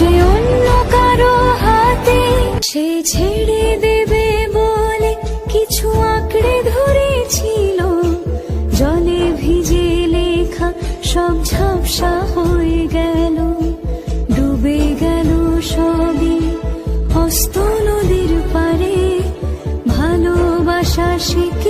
সে অন্য হাতে, সে ছেড়ে দেবে বলে কিছু আঁকড়ে ধরেছিল। জলে ভিজে লেখা হয়ে গেল। ডুবে গেল সবই হস্ত নদীর ভালোবাসা শিখে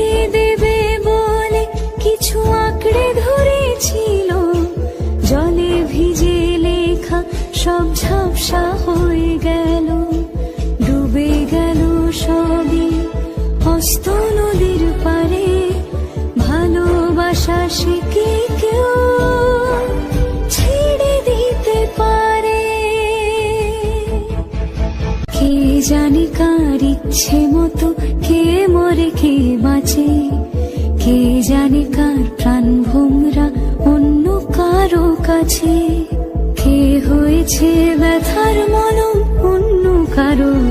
সব ঝাপসা হয়ে গেল, ডুবে গেল সবই। হস্ত নদীর পারে ভালোবাসা শিখে কেউ ছেড়ে দিতে পারে? কে জানি কার ইচ্ছে মতো কে মরে কে বাঁচে? কে জানে কার প্রাণ ভোমরা অন্য কারও কাছে? হয়েছে ব্যথার মলম অন্য কারও